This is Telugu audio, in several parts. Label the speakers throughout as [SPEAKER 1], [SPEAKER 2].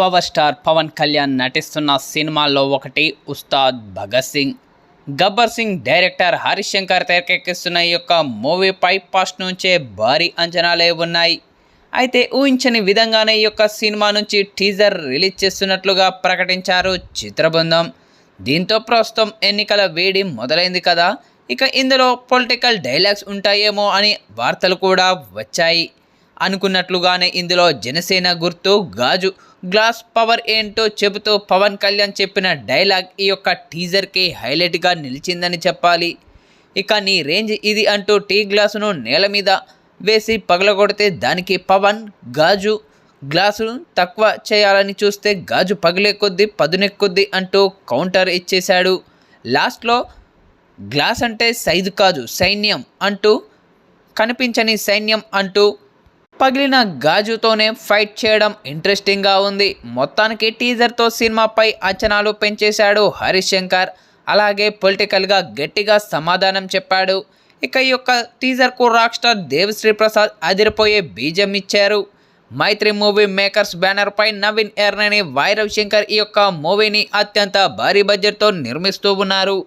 [SPEAKER 1] పవర్ స్టార్ పవన్ కళ్యాణ్ నటిస్తున్న సినిమాల్లో ఒకటి ఉస్తాద్ భగత్ సింగ్. గబ్బర్ సింగ్ డైరెక్టర్ హరిశంకర్ తెరకెక్కిస్తున్న ఈ యొక్క మూవీపై ఫస్ట్ నుంచే భారీ అంచనాలే ఉన్నాయి. అయితే ఊహించని విధంగానే ఈ యొక్క సినిమా నుంచి టీజర్ రిలీజ్ చేస్తున్నట్లుగా ప్రకటించారు చిత్రబృందం. దీంతో ప్రస్తుతం ఎన్నికల వేడి మొదలైంది కదా. ఇక ఇందులో పొలిటికల్ డైలాగ్స్ ఉంటాయేమో అని వార్తలు కూడా వచ్చాయి. అనుకున్నట్లుగానే ఇందులో జనసేన గుర్తు గాజు. గ్లాస్ పవర్ ఏంటో చెబుతూ పవన్ కళ్యాణ్ చెప్పిన డైలాగ్ ఈ యొక్క టీజర్కి హైలైట్గా నిలిచిందని చెప్పాలి. ఇక నీ రేంజ్ ఇది అంటూ టీ గ్లాసును నేల మీద వేసి పగలగొడితే దానికి పవన్ గాజు. గ్లాసు తక్కువ చేయాలని చూస్తే గాజు పగిలే కొద్దీ పదునెక్కొద్ది అంటూ కౌంటర్ ఇచ్చేశాడు. లాస్ట్లో గ్లాస్ అంటే సైజు కాదు సైన్యం అంటూ కనిపించని సైన్యం అంటూ పగిలిన గాజుతోనే ఫైట్ చేయడం ఇంట్రెస్టింగ్గా ఉంది. మొత్తానికి టీజర్తో సినిమాపై అంచనాలు పెంచేశాడు హరీష్ శంకర్ అలాగే పొలిటికల్గా గట్టిగా సమాధానం చెప్పాడు. ఇక ఈ యొక్క టీజర్కు రాక్ స్టార్ దేవిశ్రీ ప్రసాద్ అదిరిపోయే బీజం ఇచ్చారు. మైత్రి మూవీ మేకర్స్ బ్యానర్పై నవీన్ ఎర్నని వైరవ్ శంకర్ ఈ యొక్క మూవీని అత్యంత భారీ బడ్జెట్తో నిర్మిస్తూ ఉన్నారు.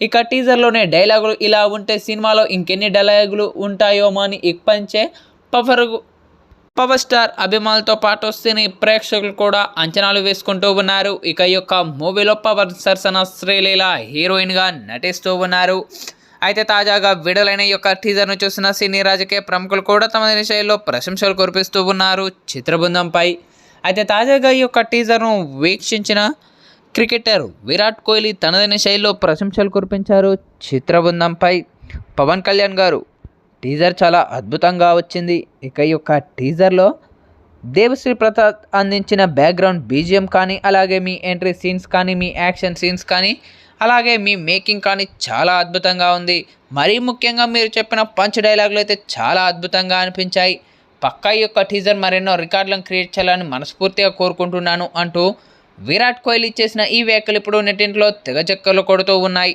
[SPEAKER 1] ఇక టీజర్లోనే డైలాగులు ఇలా ఉంటే సినిమాలో ఇంకెన్ని డైలాగులు ఉంటాయోమో అని ఇప్పంచే పవర్ పవర్ స్టార్ అభిమానులతో పాటు సినీ ప్రేక్షకులు కూడా అంచనాలు వేసుకుంటూ ఉన్నారు. ఇక ఈ యొక్క మూవీలో పవర్ సరసన శ్రీలీల హీరోయిన్గా నటిస్తూ ఉన్నారు. అయితే తాజాగా విడుదలైన ఈ యొక్క టీజర్ను చూసిన సినీ రాజకీయ ప్రముఖులు కూడా తమ శైలిలో ప్రశంసలు కురిపిస్తూ ఉన్నారు చిత్రబృందంపై. అయితే తాజాగా ఈ యొక్క టీజర్ను వీక్షించిన క్రికెటర్ విరాట్ కోహ్లీ తనదైన శైలిలో ప్రశంసలు కురిపించారు చిత్రబృందంపై. పవన్ కళ్యాణ్ గారు టీజర్ చాలా అద్భుతంగా వచ్చింది. ఇక ఈ యొక్క టీజర్లో దేవశ్రీ ప్రసాద్ అందించిన బ్యాక్గ్రౌండ్ బీజిఎం కానీ అలాగే మీ ఎంట్రీ సీన్స్ కానీ మీ యాక్షన్ సీన్స్ కానీ అలాగే మీ మేకింగ్ కానీ చాలా అద్భుతంగా ఉంది. మరీ ముఖ్యంగా మీరు చెప్పిన పంచ్ డైలాగులు అయితే చాలా అద్భుతంగా అనిపించాయి. పక్కా ఈ యొక్క టీజర్ మరెన్నో రికార్డులను క్రియేట్ చేయాలని మనస్ఫూర్తిగా కోరుకుంటున్నాను అంటూ విరాట్ కోహ్లీ చేసిన ఈ వ్యాఖ్యలు ఇప్పుడు నెట్టింట్లో తెగచెక్కలు కొడుతూ ఉన్నాయి.